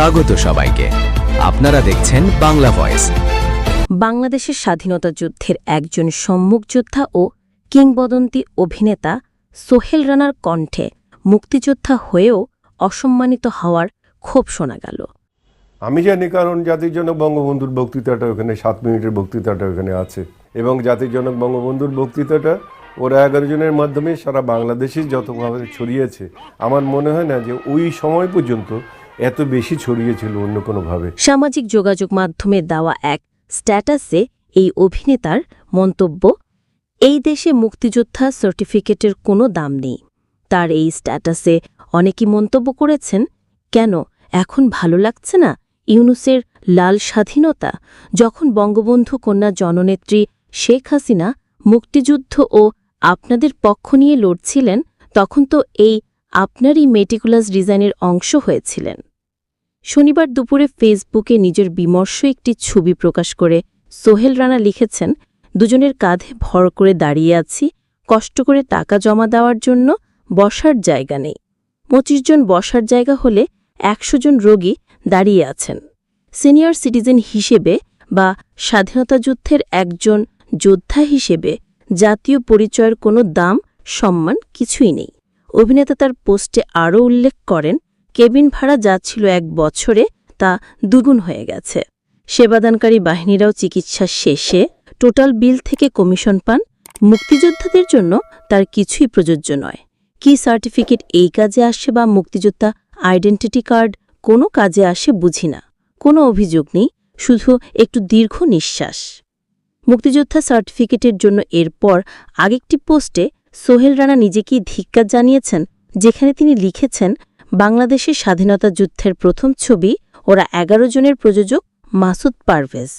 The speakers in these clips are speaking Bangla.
স্বাগত সবাইকে। আপনারা দেখছেন বাংলা ভয়েস। বাংলাদেশের স্বাধীনতা যুদ্ধের একজন সম্মুখ যোদ্ধা ও কিংবদন্তি অভিনেতা সোহেল রানার কণ্ঠে মুক্তিযোদ্ধা হয়েও অসম্মানিত হওয়ার ক্ষোভ শোনা গেল। আমি জানি কারণ জাতির জনক বঙ্গবন্ধুর বক্তৃতাটা ওখানে সাত মিনিটের বক্তৃতাটা ওখানে আছে। এবং জাতির জনক বঙ্গবন্ধুর বক্তৃতাটা ওরা এগারো জনের মাধ্যমে সারা বাংলাদেশে যতভাবে ছড়িয়েছে আমার মনে হয় না যে ওই সময় পর্যন্ত এত বেশি ছড়িয়েছিল অন্য কোনোভাবে। সামাজিক যোগাযোগ মাধ্যমে দেওয়া এক স্ট্যাটাসে এই অভিনেতার মন্তব্য, এই দেশে মুক্তিযোদ্ধা সার্টিফিকেটের কোনো দাম নেই। তার এই স্ট্যাটাসে অনেকেই মন্তব্য করেছেন, কেন, এখন ভালো লাগছে না? ইউনুসের লাল স্বাধীনতা, যখন বঙ্গবন্ধু কন্যা জননেত্রী শেখ হাসিনা মুক্তিযুদ্ধ ও আপনাদের পক্ষ নিয়ে লড়ছিলেন, তখন তো এই আপনারই মেটিকুলাস ডিজাইনের অংশ হয়েছিলেন। শনিবার দুপুরে ফেসবুকে নিজের বিমর্ষ একটি ছবি প্রকাশ করে সোহেল রানা লিখেছেন, দুজনের কাঁধে ভর করে দাঁড়িয়ে আছি, কষ্ট করে টাকা জমা দেওয়ার জন্য বসার জায়গা নেই। পঁচিশ জন বসার জায়গা হলে একশো জন রোগী দাঁড়িয়ে আছেন। সিনিয়র সিটিজেন হিসেবে বা স্বাধীনতা যুদ্ধের একজন যোদ্ধা হিসেবে জাতীয় পরিচয়ের কোনো দাম, সম্মান কিছুই নেই। অভিনেতা তার পোস্টে আরও উল্লেখ করেন কেবিন ভাড়া যা ছিল এক বছরে তা দুগুণ হয়ে গেছে। সেবাদানকারী বাহিনীরাও চিকিৎসা শেষে টোটাল বিল থেকে কমিশন পান। মুক্তিযোদ্ধাদের জন্য তার কিছুই প্রযোজ্য নয়। কি সার্টিফিকেট এই কাজে আসে বা মুক্তিযোদ্ধা আইডেন্টিটি কার্ড কোনো কাজে আসে বুঝি না। কোনো অভিযোগ নেই, শুধু একটু দীর্ঘ নিঃশ্বাস। মুক্তিযোদ্ধা সার্টিফিকেটের জন্য এরপর আগেকটি পোস্টে সোহেল রানা নিজেকেই ধিক্কার জানিয়েছেন, যেখানে তিনি লিখেছেন বাংলাদেশের স্বাধীনতা যুদ্ধের প্রথম ছবি ওরা এগারো জনের প্রযোজক মাসুদ পারভেজ।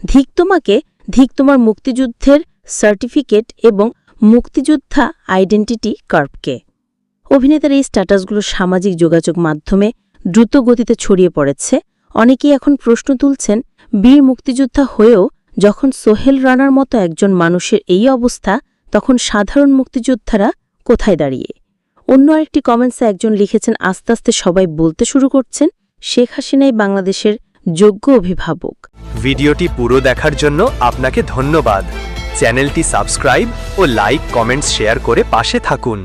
ধিক তোমাকে, ধিক তোমার মুক্তিযুদ্ধের সার্টিফিকেট এবং মুক্তিযোদ্ধা আইডেন্টিটি কার্পকে। অভিনেতার এই স্ট্যাটাসগুলো সামাজিক যোগাযোগ মাধ্যমে দ্রুত গতিতে ছড়িয়ে পড়েছে। অনেকেই এখন প্রশ্ন তুলছেন, বীর মুক্তিযোদ্ধা হয়েও যখন সোহেল রানার মতো একজন মানুষের এই অবস্থা, তখন সাধারণ মুক্তিযোদ্ধারা কোথায় দাঁড়িয়ে? অন্য আরেকটি কমেন্টসে একজন লিখেছেন, আস্তে আস্তে সবাই বলতে শুরু করছেন। শেখ হাসিনাই বাংলাদেশের যোগ্য অভিভাবক। ভিডিওটি পুরো দেখার জন্য আপনাকে ধন্যবাদ। চ্যানেলটি সাবস্ক্রাইব ও লাইক, কমেন্টস শেয়ার করে পাশে থাকুন।